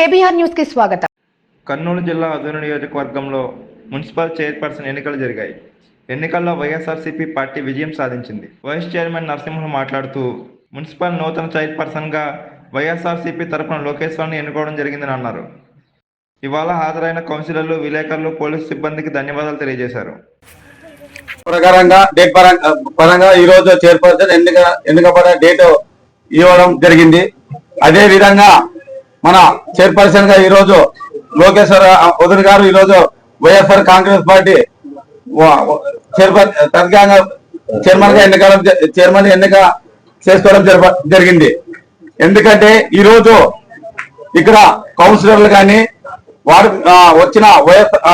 KBR న్యూస్కి స్వాగతం. కర్నూలు జిల్లా అదూరు నియోజకవర్గంలో మున్సిపల్ చైర్పర్సన్ ఎన్నికలు జరిగాయి. ఎన్నికల్లో వైఎస్ఆర్సీపీ పార్టీ విజయం సాధించింది. వైస్ చైర్మన్ నరసింహన్ మాట్లాడుతూ మున్సిపల్ నూతన చైర్పర్సన్గా వైఎస్ఆర్సీపీ తరపున లోకేశ్వర్ని ఎన్నుకోవడం జరిగిందని అన్నారు. ఇవాళ హాజరైన కౌన్సిలర్లు విలేకరులు పోలీసు సిబ్బందికి ధన్యవాదాలు తెలియజేశారు. ప్రకారంగా డేట్ పరంగా పరంగా ఈ రోజు చైర్పర్సన్ ఎన్నిక ఎన్నికబడే డేట్ ఇవ్వడం జరిగింది. అదే విధంగా మన చైర్పర్సన్గా ఈ రోజు లోకేశ్వర ఉదయ్ గారు ఈ రోజు వైఎస్ఆర్ కాంగ్రెస్ పార్టీ చైర్పర్ తత్కాంగా చైర్మన్గా ఎన్నికల చైర్మన్ ఎన్నిక చేసుకోవడం జరిగింది. ఎందుకంటే ఈ రోజు ఇక్కడ కౌన్సిలర్లు కానీ వారు వచ్చిన వైఎస్ ఆ,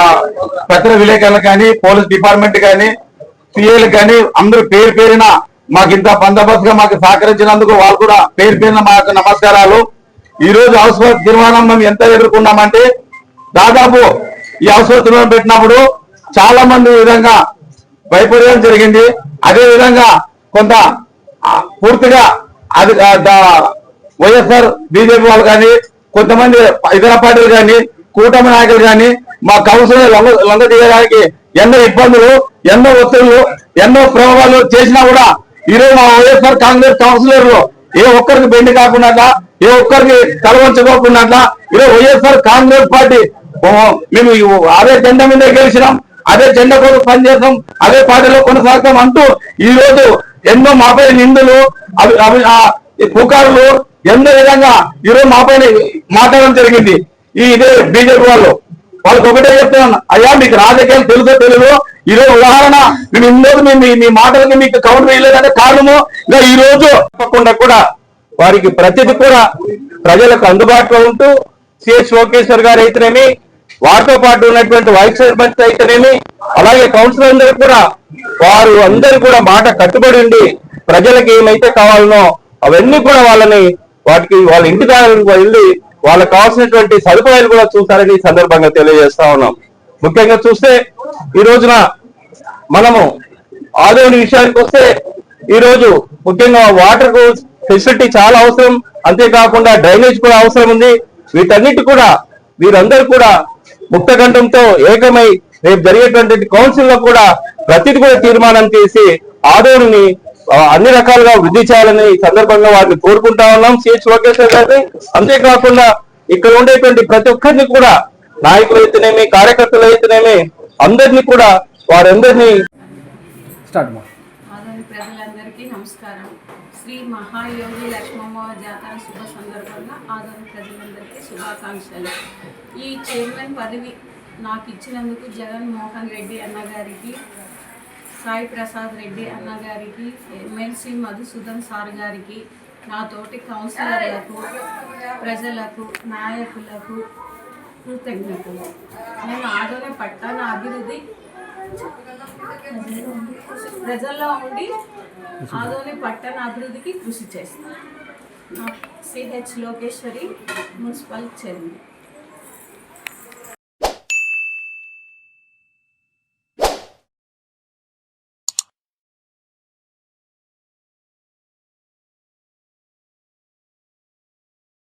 పత్ర విలేకరులు కానీ పోలీస్ డిపార్ట్మెంట్ కానీ సిఏలు కానీ అందరూ పేరు పేరిన మాకు ఇంత బందోబస్తుగా మాకు సహకరించినందుకు వాళ్ళు కూడా పేరు పేరిన మాకు నమస్కారాలు. ఈ రోజు అవసర తీర్మానం మేము ఎంత ఎదుర్కొన్నామంటే దాదాపు ఈ అవసర తీర్మానం పెట్టినప్పుడు చాలా మంది విధంగా భయపడడం జరిగింది. అదే విధంగా కొంత పూర్తిగా అది వైఎస్ఆర్ బీజేపీ వాళ్ళు కానీ కొంతమంది ఇతర పార్టీలు కానీ కూటమి నాయకులు కానీ మా కౌన్సిల్ లొంగ తీయడానికి ఎన్నో ఇబ్బందులు ఎన్నో ఒత్తిళ్ళు ఎన్నో ప్రభావాలు చేసినా కూడా ఈరోజు మా వైఎస్ఆర్ కాంగ్రెస్ కౌన్సిలర్లు ఏ ఒక్కరికి బెండి కాకుండా ఏ ఒక్కరికి తలవంచుకోకుండా ఈరోజు వైఎస్ఆర్ కాంగ్రెస్ పార్టీ మేము అదే జెండా మీద గెలిచినాం అదే జెండా కోసం పనిచేస్తాం అదే పార్టీలో కొనసాగుతాం అంటూ ఈ రోజు ఎన్నో మాపై నిందులు అవి అవి పుకారులు ఎన్నో విధంగా ఈరోజు మాపైన మాట్లాడడం జరిగింది. ఈ ఇదే బీజేపీ వాళ్ళు. వాళ్ళకి ఒకటే చెప్తున్నాను అయ్యా మీకు రాజకీయాలు తెలుసో తెలుసు ఈరోజు ఉదాహరణ మేము ఇందుకు మీ మీ- మీ మాటలకి మీకు కౌంటర్ వేయలేదంటే కారణము ఇంకా ఈ రోజు తప్పకుండా కూడా వారికి ప్రతిది కూడా ప్రజలకు అందుబాటులో ఉంటూ సిఎస్ లోకేశ్వర్ గారు అయితేనేమి వారితో పాటు ఉన్నటువంటి వైస్ సర్పంచ్ అయితేనేమి అలాగే కౌన్సిలర్ అందరూ కూడా వారు అందరూ కూడా మాట కట్టుబడి ఉండి ప్రజలకు ఏమైతే కావాలనో అవన్నీ కూడా వాళ్ళని వాటికి వాళ్ళ ఇంటి దగ్గరకు వెళ్ళి వాళ్ళకి కావాల్సినటువంటి సదుపాయాలు కూడా చూస్తారని ఈ సందర్భంగా తెలియజేస్తా ఉన్నాం. ముఖ్యంగా చూస్తే ఈ రోజున మనము ఆదోని విషయానికి వస్తే ఈ రోజు ముఖ్యంగా వాటర్ ఫెసిలిటీ చాలా అవసరం. అంతేకాకుండా డ్రైనేజ్ కూడా అవసరం ఉంది. వీటన్నిటి కూడా వీరందరూ కూడా ముక్తగంఠంతో ఏకమై రేపు జరిగేటువంటి కౌన్సిల్లో కూడా ప్రతిది కూడా తీర్మానం చేసి ఆదోని అన్ని రకాలుగా వృద్ధి చేయాలని ఈ సందర్భంగా వారిని కోరుకుంటా ఉన్నాం. సిహెచ్ లోకేశ్వర్ గారిని. అంతేకాకుండా ఇక్కడ ఉండేటువంటి ప్రతి ఒక్కరిని కూడా నాయకులు అయితేనేమి కార్యకర్తలు అయితేనేమి అందరినీ కూడా వారందరినీ స్టార్ట్ మా ప్రజలందరికీ నమస్కారం. శ్రీ మహాయోగి లక్ష్మమ్మ జాతర శుభ సందర్భంగా ఆదరణ ప్రజలందరికీ శుభాకాంక్షలు. ఈ చైర్మన్ పదవి నాకు ఇచ్చినందుకు జగన్ మోహన్ రెడ్డి అన్నగారికి సాయి ప్రసాద్ రెడ్డి అన్నగారికి ఎమ్మెల్సీ మధుసూదన్ సార్ గారికి నా తోటి కౌన్సిలర్లకు ప్రజలకు నాయకులకు కృతజ్ఞతలు. నేను ఆదోని పట్టణ అభివృద్ధి ప్రజల్లో ఉండి ఆదోని పట్టణ అభివృద్ధికి కృషి చేస్తాను సిహెచ్ లోకేశ్వరి మున్సిపల్ చైర్మన్.